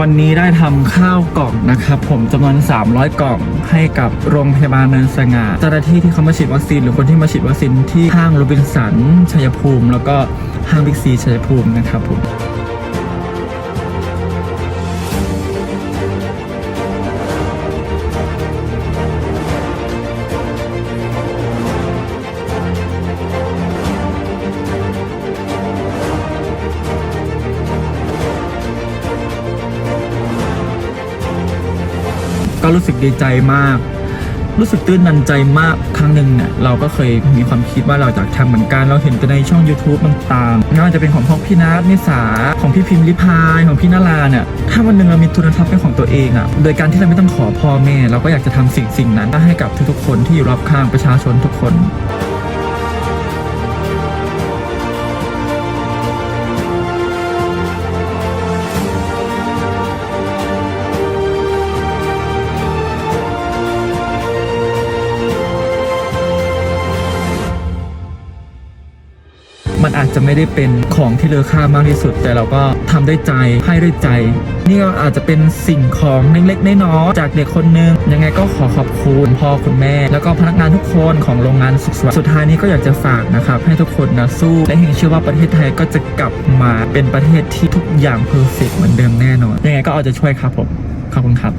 วันนี้ได้ทำข้าวกล่องนะครับผมจำนวน 300 กล่องให้กับโรงพยาบาลเนินสง่าเจ้าหน้าที่ที่เขามาฉีดวัคซีนหรือคนที่มาฉีดวัคซีนที่ห้างโรบินสันชัยภูมิ แล้วก็ห้างบิ๊กซีชัยภูมินะครับผม ก็รู้สึกดีใจมาก รู้สึกตื้นตันใจมากครั้งหนึ่งเนี่ยเราก็เคยมีความคิดว่าเราอยากทำเหมือนกัน เราเห็นแต่ในช่อง YouTube ต่างๆไม่ว่าจะเป็นของพ่อพี่นัทนิสาของพี่พิมพ์ลิพายของพี่นาราเนี่ยถ้าวันหนึ่งเรามีทุนทรัพย์เป็นของตัวเองอะ่ะโดยการที่เราไม่ต้องขอพ่อแม่ เราก็อยากจะทำสิ่งสิ่งนั้นให้กับทุกๆคนที่อยู่รอบข้างประชาชนทุกคน มันอาจจะไม่ได้เป็นของที่เลอค่ามากที่สุด แต่เราก็ทำด้วยใจให้ด้วยใจ นี่ก็อาจจะเป็นสิ่งของเล็กๆน้อยๆจากเด็กคนนึง ยังไงก็ขอขอบคุณพ่อคุณแม่ แล้วก็พนักงานทุกคนของโรงงานสุขสวัสดิ์สุดท้ายนี้ก็อยากจะฝากนะครับ ให้ทุกคนนะสู้ และเฮงเชื่อว่าประเทศไทยก็จะกลับมาเป็นประเทศที่ทุกอย่างเพอร์เฟกเหมือนเดิมแน่นอนยังไงก็เอาใจะช่วยครับผมขอบคุณครับ